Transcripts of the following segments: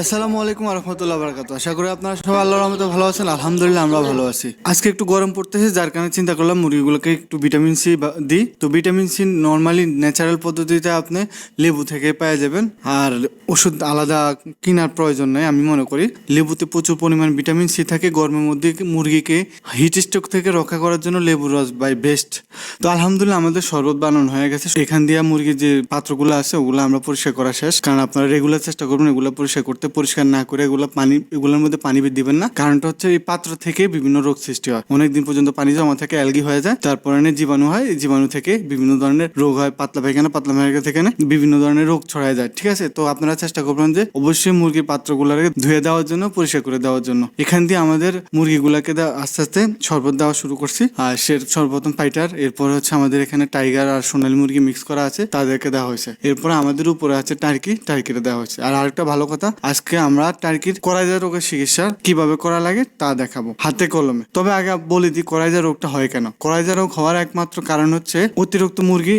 আসসালামু আলাইকুম রহমতুল্লাহ বারকাত। আশা করি আপনারা সবাই আল্লাহর রহমতে ভালো আছেন, আলহামদুলিল্লাহ আমরা ভালো আছি। আজকে একটু গরম পড়তেছে, যার কারণে চিন্তা করলাম মুরগিগুলোকে একটু ভিটামিন সি দিই তো ভিটামিন সি নর্মালি ন্যাচারাল পদ্ধতিতে আপনি লেবু থেকে পেয়ে যাবেন। আর ওষুধ আলাদা কেনার প্রয়োজন নেই, আমি মনে করি। লেবুতে প্রচুর পরিমাণ ভিটামিন সি থাকে, গরমের মধ্যে মুরগিকে হিট স্ট্রোক থেকে রক্ষা করার জন্য লেবু রস বাই বেস্ট তো আলহামদুলিল্লাহ আমাদের শরবত বানানো হয়ে গেছে। এখান দিয়ে মুরগির যে পাত্রগুলো আছে, ওগুলো আমরা পরিষ্কার করা শেষ। কারণ আপনারা রেগুলার চেষ্টা করবেন এগুলো পরিষ্কার করতে। পরিষ্কার না করে এগুলো পানি, এগুলোর মধ্যে পানি দিবেন না। কারণটা হচ্ছে এই পাত্র থেকে বিভিন্ন রোগ সৃষ্টি হয়। অনেকদিন পর্যন্ত পানি জমা থেকে, অ্যালগি হয়ে যায়। তারপরে জীবাণু হয়, এই জীবাণু থেকে বিভিন্ন ধরনের রোগ হয়, পাতলা পায়খানা পাতলা পায়খানা থেকে বিভিন্ন ধরনের রোগ ছড়ায় যায়, ঠিক আছে? তো আপনারা চেষ্টা করবেন যে অবশ্যই মুরগির পাত্রগুলোকে ধুয়ে দেওয়ার জন্য, পরিষ্কার করে দেওয়ার জন্য। এখান দিয়ে আমাদের মুরগিগুলাকে আস্তে আস্তে শরবত দেওয়া শুরু করছি। আর সে সর্বপ্রথম ফাইটার এরপর হচ্ছে আমাদের এখানে টাইগার আর সোনালী মুরগি মিক্স করা আছে, তাদেরকে দেওয়া হয়েছে। এরপর আমাদের উপরে আছে টার্কি টার্কিটা দেওয়া হয়েছে। আর আরেকটা ভালো কথা আজকে আমরা টার্কির করাইজা রোগের চিকিৎসা কীভাবে করা লাগে তা দেখাবো, হাতে কলমে। তবে আগে বলে দিই করাইজা রোগটা হয় কেন? করাইজা রোগ হওয়ার একমাত্র কারণ হচ্ছে অতিরিক্ত মুরগি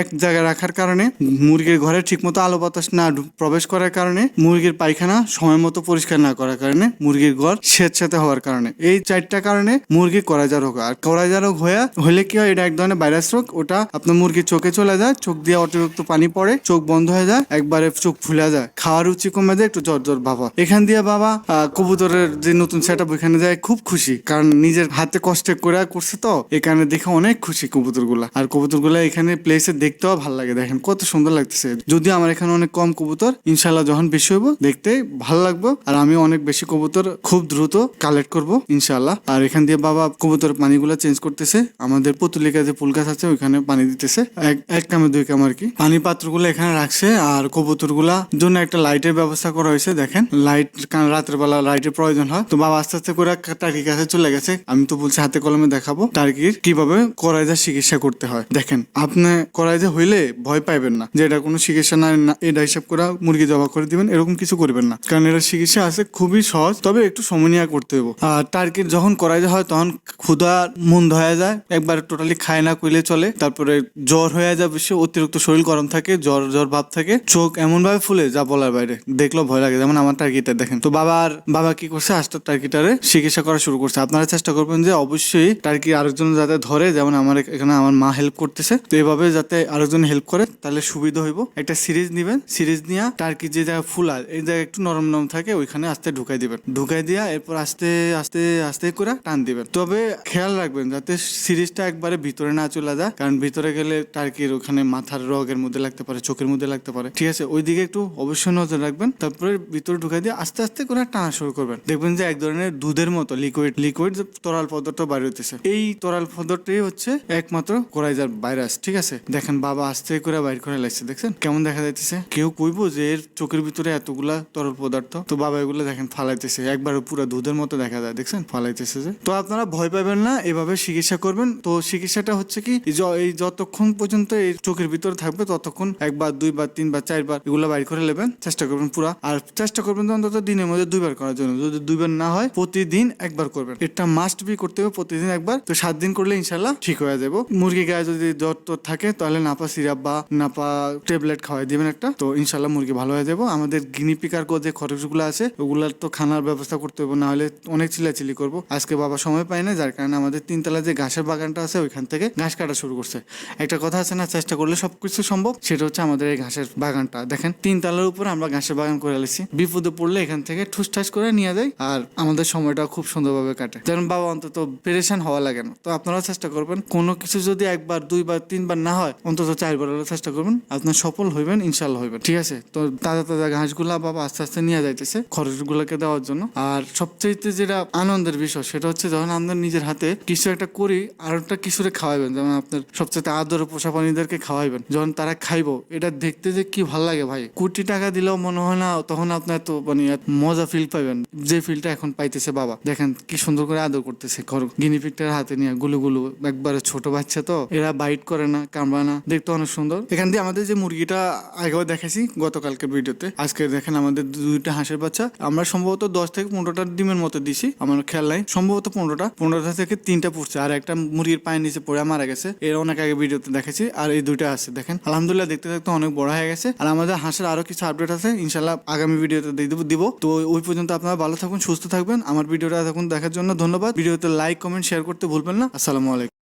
এক জায়গায় রাখার কারণে, মুরগির ঘরে ঠিকমতো আলো বাতাস না প্রবেশ করার কারণে, মুরগির পায়খানা সময় মতো পরিষ্কার না করার কারণে, মুরগির ঘর স্বেচ্ছাতে হওয়ার কারণে। এই চারটা কারণে মুরগি করাইজা রোগ। আর করাইজা রোগ হয়ে, হলে কি হয়? এটা এক ধরনের ভাইরাস রোগ। ওটা আপনার মুরগির চোখে চলে যায়, চোখ দিয়ে অতিরিক্ত পানি পড়ে, চোখ বন্ধ হয়ে যায়, একবারে চোখ ফুলে যায়। খাওয়ার রুচি কমে যায়, একটু জ্বর ভাবা এখান দিয়ে বাবা কবুতরের যে নতুন সেট আপ ওইখানে যায়, খুব খুশি। কারণ নিজের হাতে কষ্টে করে করছে তো, এখানে দেখে অনেক খুশি কবুতরগুলা আর কবুতরগুলা এখানে প্লেসে দেখতেও ভালো লাগে। দেখেন কত সুন্দর লাগতেছে। যদি আমার এখানে অনেক কম কবুতর ইনশাল্লাহ যখন বেশি হইব, দেখতে ভালো লাগবে। আর আমি অনেক বেশি কবুতর খুব দ্রুত কালেক্ট করব ইনশাল্লাহ আর এখান দিয়ে বাবা কবুতর পানিগুলো চেঞ্জ করতেছে। আমাদের পুতুলিকা যে ফুল গাছ আছে, ওইখানে পানি দিতেছে। এক এক কামে দুই কাম আর কি। পানি পাত্রগুলো এখানে রাখছে। আর কবুতরগুলা জন্য একটা লাইটের ব্যবস্থা করা হয়েছে। দেখেন। লাইট কারণ রাতের বেলা লাইটের প্রয়োজন হয়। তো বাবা আস্তে আস্তে করে টার্কির কাছে চলে গেছে। আমি তো বলছি, হাতে কলমে দেখাবো। টার্কির কীভাবে করাইজা চিকিৎসা করতে হয়। দেখেন, আপনি করাইজা হইলে ভয় পাইবেন না। যে এটা কোনো চিকিৎসা না এটা হিসাব করে মুরগি জবা করে দিবেন, এরকম কিছু করবেন না। কারণ এটা চিকিৎসা আছে, খুবই সহজ, তবে একটু সময় নিয়ে করতে হবে আর টার্কির যখন করাইজা হয়, তখন ক্ষুধা মন হয়ে যায়। একবার টোটালি খায় না, কইলে চলে। তারপরে জ্বর হয়ে যায় বেশি অতিরিক্ত শরীর গরম থাকে, জ্বর জ্বর ভাব থাকে। চোখ এমন ভাবে ফুলে, যা বলার বাইরে। দেখলেও ভয় লাগে। যেমন আমার টার্কিটা দেখেন। তো বাবার, বাবা কি করছে? আস্তে টার্কিটারে চিকিৎসা করা শুরু করছে। আপনারা চেষ্টা করবেন যে অবশ্যই টার্কি আরেকজন যাতে ধরে, যেমন আমার এখানে আমার মা হেল্প করতেছে। তো এইভাবে যাতে আরেকজন হেল্প করে, তাহলে সুবিধা হইব। একটা সিরিজ নিবেন। সিরিজ নিয়ে টার্কি যে জায়গায় ফুল আর এই জায়গায় একটু নরম নরম থাকে, ওইখানে আস্তে ঢুকাই দিবেন। ঢুকাই দিয়া এরপর আস্তে আস্তে আস্তে করে টান দিবেন। তবে খেয়াল রাখবেন যাতে সিরিজটা একবারে ভিতরে না চলে যায়। কারণ ভিতরে গেলে টার্কির ওখানে মাথার রগের মধ্যে লাগতে পারে, চোখের মধ্যে লাগতে পারে। ঠিক আছে? ওইদিকে একটু অবশ্যই নজর রাখবেন। তারপরে ভিতরে ঢুকাই দিয়ে আস্তে আস্তে করে টানা শুরু করবেন। দেখবেন যে এক ধরনের দুধের মতো লিকুইড লিকুইড তরাল পদার্থ বাইরে হইতেছে। এই তরাল পদার্থই হচ্ছে একমাত্র কোরাইজার ভাইরাস, ঠিক আছে? দেখেন বাবা আস্তে করে বাইর করে লাগছে দেখছেন? কেমন দেখা যাইতেছে? কেউ কইবো যে এর চোখের ভিতরে এতগুলা তরল পদার্থ, তো বাবা এগুলো দেখেন ফালাইতেছে একবার পুরো দুধের মতো দেখা যায়, দেখছেন? ফালাইতেছে যে। তো আপনারা ভয় পাবেন না, এভাবে চিকিৎসা করবেন। তো চিকিৎসাটা হচ্ছে কি এই যতক্ষণ পর্যন্ত এই চোখের ভিতরে থাকবে, ততক্ষণ একবার, দুইবার, তিনবার, চারবার এগুলো বাইর করে নেবেন, চেষ্টা করবেন পুরা। আর চেষ্টা করবেন অন্তত দিনের মধ্যে দুইবার করার জন্য। যদি দুইবার না হয়, প্রতিদিন একবার করবেন। এটা মাস্ট বি করতে হবে, প্রতিদিন একবার। তো সাত দিন করলে ইনশাল্লাহ ঠিক হয়ে যাব। মুরগি গায়ে যদি জ্বর টর থাকে, তাহলে নাপা সিরাপ বা নাপা ট্যাবলেট খাওয়াই দিবেন একটা। তো ইনশাল্লাহ মুরগি ভালো হয়ে যাব। আমাদের গিনি পিকার যে খরচগুলো আছে, ওগুলার তো খানার ব্যবস্থা করতে হবে। না হলে অনেক চিল্লাচিলি করব। আজকে বাবা সময় পায় না, যার কারণে আমাদের তিনতলা যে ঘাসের বাগানটা আছে, ওইখান থেকে ঘাস কাটা শুরু করছে। একটা কথা আছে না, চেষ্টা করলে সবকিছু সম্ভব। সেটা হচ্ছে আমাদের এই ঘাসের বাগানটা। দেখেন তিন তলার উপর আমরা ঘাসের বাগান করে আলেছি বিপদে পড়লে এখান থেকে ঠুস ঠাস করে নিয়ে যায় আর আমাদের সময়টা খুব সুন্দরভাবে কাটে। যেন বাবা অন্তত পেরেশান হওয়া লাগে না। তো আপনারা চেষ্টা করবেন, কোনো কিছু যদি একবার, দুইবার, তিনবার না হয়, অন্তত চারবার হলে চেষ্টা করবেন। আপনার সফল হইবেন ইনশাল্লাহ হইবেন। ঠিক আছে? তো তাজা তাজা ঘাসগুলা বাবা আস্তে আস্তে নিয়ে যাইতেছে খরচগুলোকে দেওয়ার জন্য। আর সবচেয়ে যেটা আনন্দের বিষয়, সেটা হচ্ছে যখন আমরা নিজের হাতে কিছু একটা করি আর একটা কিছুরে খাওয়াবেন যেমন আপনার সবচেয়ে আদর পোষা প্রাণীদেরকে খাওয়াইবেন। যখন তারা খাইবো, এটা দেখতে যে কি ভালো লাগে ভাই। কোটি টাকা দিলেও মনে হয় না, তখন আপনার তো মানে এত মজা ফিল পাবেন। যে ফিলটা এখন পাইতেছে বাবা। দেখেন কি সুন্দর করে আদর করতেছে। গিনিপিকটার হাতে নিয়ে গুলু গুলু, একবারে ছোট বাচ্চা তো। এরা বাইট করে না কামড়া না। দেখতে অনেক সুন্দর। এখান দিয়ে আমাদের যে মুরগিটা আগেও দেখেছি গতকালকের ভিডিওতে। আজকে দেখেন আমাদের দুইটা হাঁসের বাচ্চা। আমরা সম্ভবত দশ থেকে পনেরোটা ডিমের মতো দিছি, আমার খেয়াল নাই। সম্ভবত পনেরোটা। পনেরোটা থেকে তিনটা পড়ছে। আর একটা মুরগির পায়ের নিচে পড়ে মারা গেছে। এর অনেক আগে ভিডিওতে দেখেছি আর এই দুইটা আছে। দেখেন, আলহামদুলিল্লাহ দেখতে দেখতে অনেক বড় হয়ে গেছে। আর আমাদের হাঁসের আরও কিছু আপডেট আছে। ইনশাল্লাহ আগামী ভিডিওতে দিয়ে দেবো দিব। তো ওই পর্যন্ত আপনারা ভালো থাকুন, সুস্থ থাকবেন। আমার ভিডিওটা এখন দেখার জন্য ধন্যবাদ। ভিডিওতে লাইক কমেন্ট শেয়ার করতে ভুলবেন না। আসসালামু আলাইকুম।